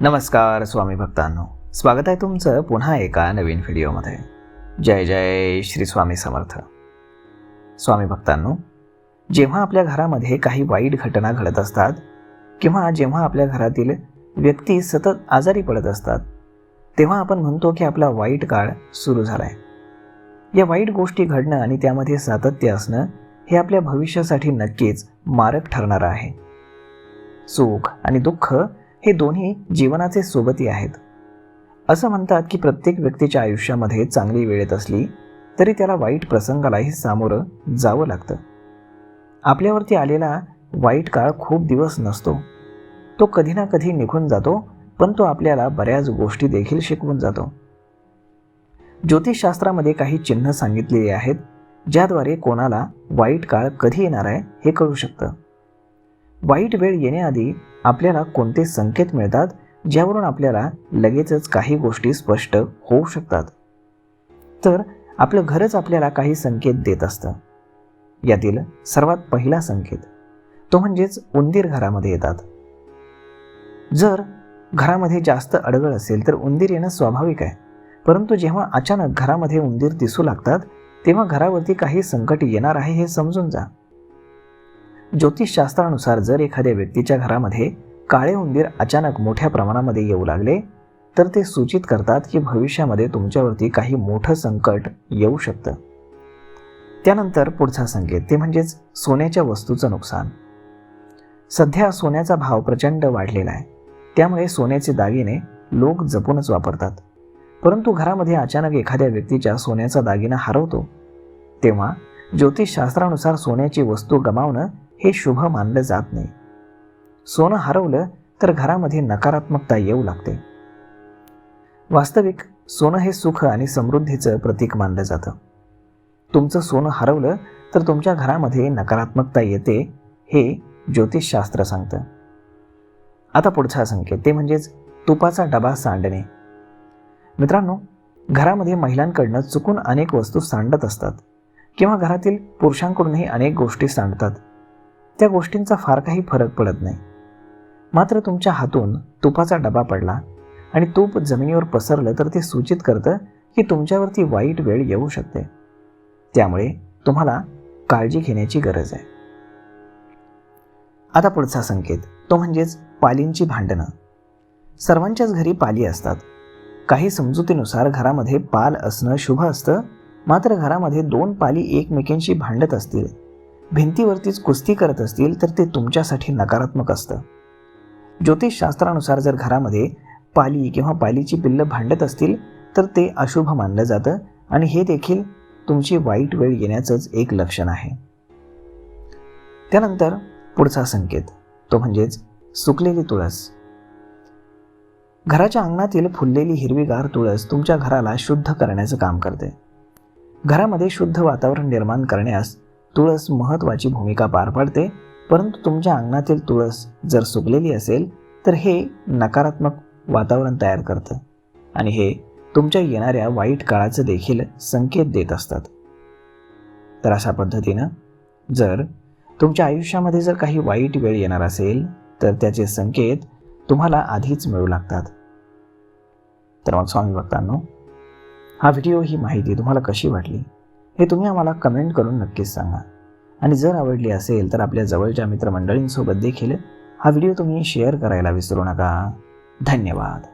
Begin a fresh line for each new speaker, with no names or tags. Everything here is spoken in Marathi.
नमस्कार स्वामी भक्तांनो. स्वागत आहे तुमचं पुन्हा एका नवीन व्हिडिओमध्ये. जय जय श्री स्वामी समर्थ. स्वामी भक्तांनो जेव्हा आपल्या घरामध्ये काही वाईट घटना घडत असतात किंवा जेव्हा आपल्या घरातील व्यक्ती सतत आजारी पडत असतात तेव्हा आपण म्हणतो की आपला वाईट काळ सुरू झाला आहे या वाईट गोष्टी घडणं आणि त्यामध्ये सातत्य असणं हे आपल्या भविष्यासाठी नक्कीच मारक ठरणारं आहे. सुख आणि दुःख हे दोन्ही जीवनाचे सोबती आहेत. असं म्हणतात की प्रत्येक व्यक्तीच्या आयुष्यामध्ये चांगली वेळ येत असली तरी त्याला वाईट प्रसंगालाही सामोरं जावं लागतं. आपल्यावरती आलेला वाईट काळ खूप दिवस नसतो. तो कधी ना कधी निघून जातो पण तो आपल्याला बऱ्याच गोष्टी देखील शिकवून जातो. ज्योतिषशास्त्रामध्ये काही चिन्ह सांगितलेली आहेत ज्याद्वारे कोणाला वाईट काळ कधी येणार आहे हे कळू शकतं. वाईट वेळ येण्याआधी आपल्याला कोणते संकेत मिळतात ज्यावरून आपल्याला लगेचच काही गोष्टी स्पष्ट होऊ शकतात. तर आपलं घरच आपल्याला काही संकेत देत असतं. यातील सर्वात पहिला संकेत तो म्हणजेच उंदीर घरामध्ये येतात. जर घरामध्ये जास्त अडगळ असेल तर उंदीर येणं स्वाभाविक आहे. परंतु जेव्हा अचानक घरामध्ये उंदीर दिसू लागतात तेव्हा घरावरती काही संकट येणार आहे हे समजून जा. ज्योतिषशास्त्रानुसार जर एखाद्या व्यक्तीच्या घरामध्ये काळे उंदीर अचानक मोठ्या प्रमाणामध्ये येऊ लागले तर ते सूचित करतात की भविष्यामध्ये तुमच्यावरती काही मोठं संकट येऊ शकतं. त्यानंतर पुढचा संकेत ते म्हणजेच सोन्याच्या वस्तूचं नुकसान. सध्या सोन्याचा भाव प्रचंड वाढलेला आहे. त्यामुळे सोन्याचे दागिने लोक जपूनच वापरतात. परंतु घरामध्ये अचानक एखाद्या व्यक्तीच्या सोन्याचा दागिना हरवतो तेव्हा ज्योतिषशास्त्रानुसार सोन्याची वस्तू गमावणं हे शुभ मानलं जात नाही. सोनं हरवलं तर घरामध्ये नकारात्मकता येऊ लागते. वास्तविक सोनं हे सुख आणि समृद्धीचं प्रतीक मानलं जातं. तुमचं सोनं हरवलं तर तुमच्या घरामध्ये नकारात्मकता येते हे ज्योतिषशास्त्र सांगतं. आता पुढचा संकेत ते म्हणजेच तुपाचा डबा सांडणे. मित्रांनो घरामध्ये महिलांकडनं चुकून अनेक वस्तू सांडत असतात किंवा घरातील पुरुषांकडूनही अनेक गोष्टी सांडतात. त्या गोष्टींचा फार काही फरक पडत नाही. मात्र तुमच्या हातून तुपाचा डबा पडला आणि तूप जमिनीवर पसरलं तर ते सूचित करतं की तुमच्यावरती वाईट वेळ येऊ शकते. त्यामुळे तुम्हाला काळजी घेण्याची गरज आहे. आता पुढचा संकेत तो म्हणजेच पालींची भांडणं. सर्वांच्याच घरी पाली असतात. काही समजुतीनुसार घरामध्ये पाल असणं शुभ असतं मात्र घरामध्ये दोन पाली एकमेकींशी भांडत असतील. भिंतीवरतीच कुस्ती करत असतील तर ते तुमच्यासाठी नकारात्मक असतं. ज्योतिषशास्त्रानुसार जर घरामध्ये पाली किंवा पालीची पिल्लं भांडत असतील तर ते अशुभ मानलं जातं आणि हे देखील तुमची वाईट वेळ येण्याचंच एक लक्षण आहे. त्यानंतर पुढचा संकेत तो म्हणजेच सुकलेली तुळस. घराच्या अंगणातील फुललेली हिरवीगार तुळस तुमच्या घराला शुद्ध करण्याचं काम करते. घरामध्ये शुद्ध वातावरण निर्माण करण्यास तुळस महत्त्वाची भूमिका पार पाडते परंतु तुमच्या अंगणातील तुळस जर सुकलेली असेल तर हे नकारात्मक वातावरण तयार करतं. आणि हे तुमच्या येणाऱ्या वाईट काळाचं देखील संकेत देत असतात. तर अशा पद्धतीनं जर तुमच्या आयुष्यामध्ये जर काही वाईट वेळ येणार असेल तर त्याचे संकेत तुम्हाला आधीच मिळू लागतात. तर मग स्वामी भक्तांनो हा व्हिडिओ ही माहिती तुम्हाला कशी वाटली? हे तुम्ही आम्हाला कमेंट करून नक्कीच सांगा. आणि जर आवडली असेल तर आपल्या जवळच्या मित्रमंडळींसोबत देखील हा व्हिडिओ तुम्ही शेअर करायला विसरू नका. धन्यवाद.